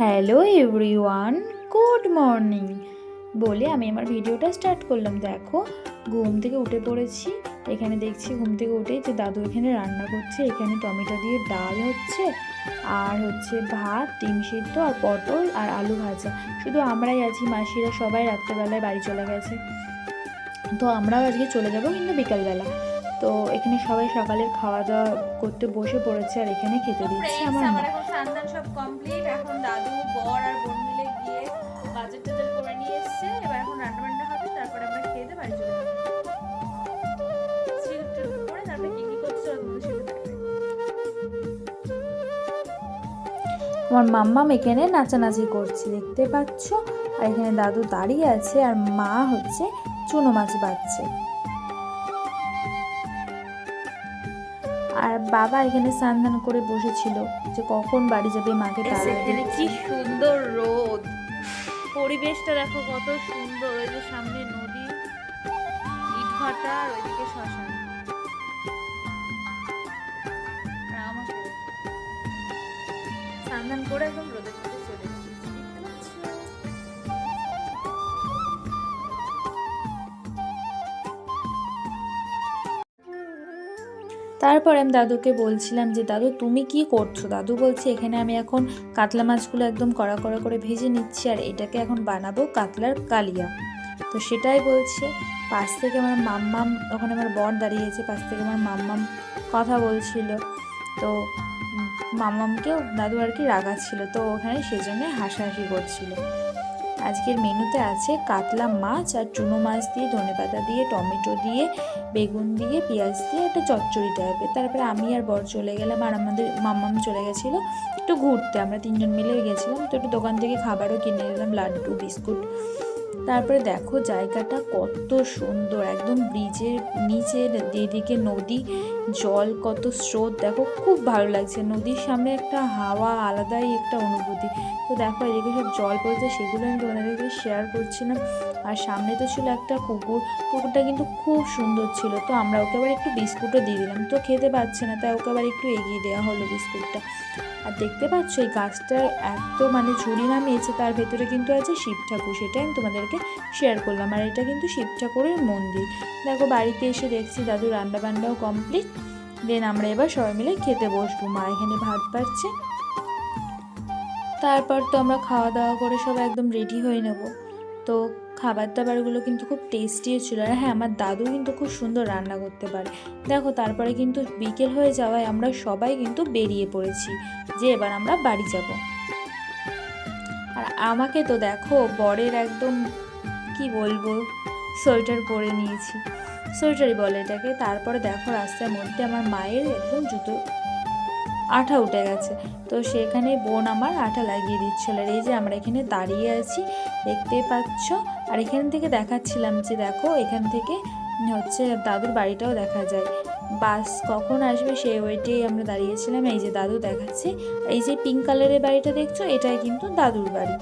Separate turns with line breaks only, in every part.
Hello everyone good morning বলে আমি আমার ভিডিওটা স্টার্ট করলাম। দেখো ঘুম থেকে উঠে পড়েছি। এখানে দেখছি ঘুম থেকে উঠে যে দাদু এখানে রান্না করছে। এখানে টমেটো দিয়ে ডাল হচ্ছে আর হচ্ছে ভাত ডিম সিদ্ধ আর পটল আর আলু ভাজা। শুধু আমরাই আছি মাসিরা সবাই রাত্রেবেলায় বাড়ি চলে গেছে। তো আমরাও আজকে চলে যাব কিন্তু বিকালবেলা। তো এখানে সবাই সকালের খাওয়া দাওয়া করতে বসে পড়েছে আর এখানে খেতে দিচ্ছে আমার
সব কমপ্লিট আমার
মাম্মাম এখানে নাচানাচি করছে দেখতে পাচ্ছ? আর এখানে দাদু দাঁড়িয়ে আছে আর মা হচ্ছে চুনো মাছ বাচ্ছে আর বাবা এখানে স্নান করে বসেছিল যে কখন বাড়ি যাবে মাকে
এখানে কি সুন্দর রোদ। পরিবেশটা দেখো কত সুন্দর ওই যে সামনে নদী ইটভাটা আর ওইদিকে শ্মশান। স্নান দান করে একদম রোদের মধ্যে চলে এসেছি।
তারপর আমি দাদুকে বলছিলাম যে, দাদু, তুমি কি করছ? দাদু বলছে, এখানে আমি এখন কাতলা মাছগুলো একদম কড়া কড়া করে ভেজে নিচ্ছি আর এটাকে এখন বানাবো কাতলার কালিয়া। তো সেটাই বলছে। পাশ থেকে আমার মাম্মাম, ওখানে আমার বর দাঁড়িয়েছে, পাশ থেকে আমার মাম্মাম কথা বলছিল। তো উম, মাম্মামকেও দাদু আর কি রাগাচ্ছিল তো ওখানে সেজন্য হাসাহাসি করছিল। আজকের মেনুতে আছে কাতলা মাছ আর চুনো মাছ দিয়ে ধনেপাতা দিয়ে টমেটো দিয়ে বেগুন দিয়ে পেঁয়াজ দিয়ে একটা চচ্চড়ি টাইপের তারপরে আমি আর বর চলে গেলাম আর আমাদের মাম্মাম চলে গেছিল একটু ঘুরতে। আমরা তিনজন মিলে গেছিলাম তো একটু দোকান থেকে খাবারও কিনে নিলাম লাড্ডু বিস্কুট। তারপরে দেখো জায়গাটা কত সুন্দর, একদম ব্রিজের নিচে এদিকে নদী, জল কত স্রোত, দেখো খুব ভালো লাগছে। নদীর সামনে একটা হাওয়া, আলাদাই একটা অনুভূতি। তো দেখো এদিকে সব জল পড়ছে, সেগুলো আমি তোমাদেরকে শেয়ার করছিলাম। আর সামনে তো ছিল একটা কুকুর, কুকুরটা কিন্তু খুব সুন্দর ছিল। তো আমরা ওকে আবার একটু বিস্কুটও দিয়ে দিলাম। তো খেতে পারছে না, তাই ওকে আবার একটু এগিয়ে দেওয়া হলো বিস্কুটটা। আর দেখতে পাচ্ছ এই গাছটার এত মানে ঝুড়ি নামিয়েছে, তার ভেতরে কিন্তু আছে শিব ঠাকুর, সেটাই আমি তোমাদেরকে শেয়ার করলাম। আর এটা কিন্তু শিব ঠাকুরের মন্দির। দেখো, বাড়িতে এসে দেখছি দাদু রান্না বান্নাও কমপ্লিট দেন আমরা এবার সবাই মিলে খেতে বসবো। মা এখানে ভাত পাচ্ছে তারপর তো আমরা খাওয়া দাওয়া করে সব একদম রেডি হয়ে নেব। তো খাবার দাবারগুলো কিন্তু খুব টেস্টিও ছিল। আর হ্যাঁ আমার দাদু কিন্তু খুব সুন্দর রান্না করতে পারে। দেখো, তারপরে কিন্তু বিকেল হয়ে যাওয়ায় আমরা সবাই কিন্তু বেরিয়ে পড়েছি। যে এবার আমরা বাড়ি যাব। আর আমাকে তো দেখো, বরের একদম, কি বলব, সোয়েটার পরে নিয়েছি। সোয়েটারই বলে এটাকে। তারপরে দেখো, রাস্তার মধ্যে আমার মায়ের একদম জুতো, আঠা উঠে গেছে। তো সেখানে বোন আমার আঠা লাগিয়ে দিচ্ছিল। আর এই যে আমরা এখানে দাঁড়িয়ে আছি, দেখতে পাচ্ছ? আর এখান থেকে দেখাচ্ছিলাম যে, দেখো, এখান থেকে হচ্ছে দাদুর বাড়িটাও দেখা যায়। বাস কখন আসবে সেই ওয়েটেই আমরা দাঁড়িয়েছিলাম। এই যে দাদু দেখাচ্ছে। এই যে পিঙ্ক কালারের বাড়িটা দেখছ, এটাই কিন্তু দাদুর বাড়ি।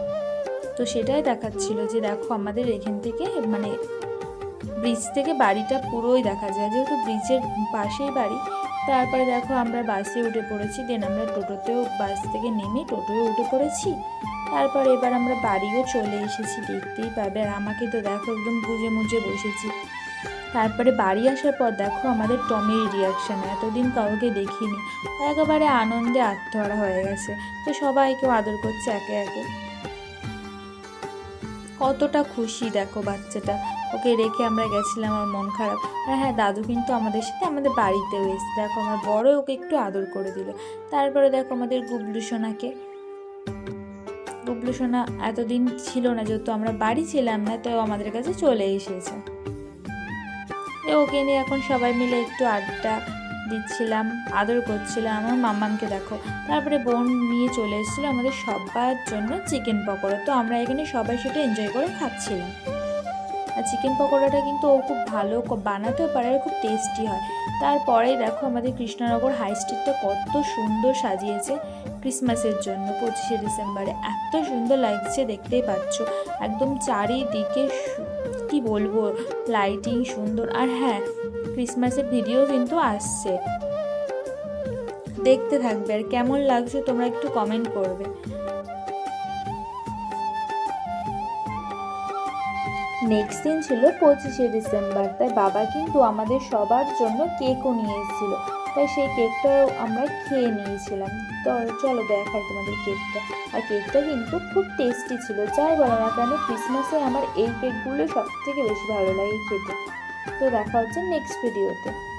তো সেটাই দেখাচ্ছিল যে দেখো আমাদের এখান থেকে মানে ব্রিজ থেকে বাড়িটা পুরোই দেখা যায়। যেহেতু ব্রিজের পাশেই বাড়ি, তারপরে দেখো আমরা বাসে উঠে পড়েছি। দেন আমরা টোটোতেও বাস থেকে নেমে টোটোয় উঠে পড়েছি। তারপর এবার আমরা বাড়িও চলে এসেছি। দেখতেই পাবে। আর আমাকে তো দেখো একদম গুজে মুজে বসেছি। তারপরে বাড়ি আসার পর দেখো আমাদের টমির রিয়াকশান এতদিন কাউকে দেখিনি। একেবারে আনন্দে আত্মহারা হয়ে গেছে। তো সবাইকেও আদর করছে একে একে। কতটা খুশি দেখো বাচ্চাটা। ওকে রেখে আমরা গেছিলাম, আমার মন খারাপ। আর হ্যাঁ দাদু কিন্তু আমাদের সাথে আমাদের বাড়িতেও এসে দেখো আমার বড় ওকে একটু আদর করে দিল। তারপরে দেখো আমাদের গুবলু সোনাকে। গুবলু সোনা এতদিন ছিল না, যেহেতু আমরা বাড়ি ছিলাম না, তো আমাদের কাছে চলে এসেছে। ওকে নিয়ে এখন সবাই মিলে একটু আড্ডা দিচ্ছিলাম, আদর করছিলাম। আমার মাম্মামকে দেখো, তারপরে বোন নিয়ে চলে এসেছিল আমাদের সবার জন্য চিকেন পকোড়া। তো আমরা এখানে সবাই সেটা এনজয় করে খাচ্ছিলাম। আর চিকেন পকোড়াটা কিন্তু ও খুব ভালো বানাতেও পারে খুব টেস্টি হয়। তারপরেই দেখো আমাদের কৃষ্ণনগর হাই স্ট্রিটটা কত সুন্দর সাজিয়েছে ক্রিসমাসের জন্য, পঁচিশে ডিসেম্বরে। এত সুন্দর লাগছে, দেখতেই পাচ্ছ। একদম চারিদিকে কি বলব? লাইটিং সুন্দর। আর হ্যাঁ ক্রিসমাসের ভিডিও কিন্তু আসছে। দেখতে থাকবে আর কেমন লাগছে তোমরা একটু কমেন্ট করবে। নেক্সট দিন ছিল পঁচিশে ডিসেম্বর। তাই বাবা কিন্তু আমাদের সবার জন্য কেকও নিয়ে এসেছিল। তাই সেই কেকটাও আমরা খেয়ে নিয়েছিলাম। তো চলো দেখাই তোমাদের কেকটা। আর কেকটা কিন্তু খুব টেস্টি ছিল। যাই বলো না কেন ক্রিসমাসে আমার এই কেকগুলো সব থেকে বেশি ভালো লাগে খেতে। তো দেখা হচ্ছে নেক্সট ভিডিওতে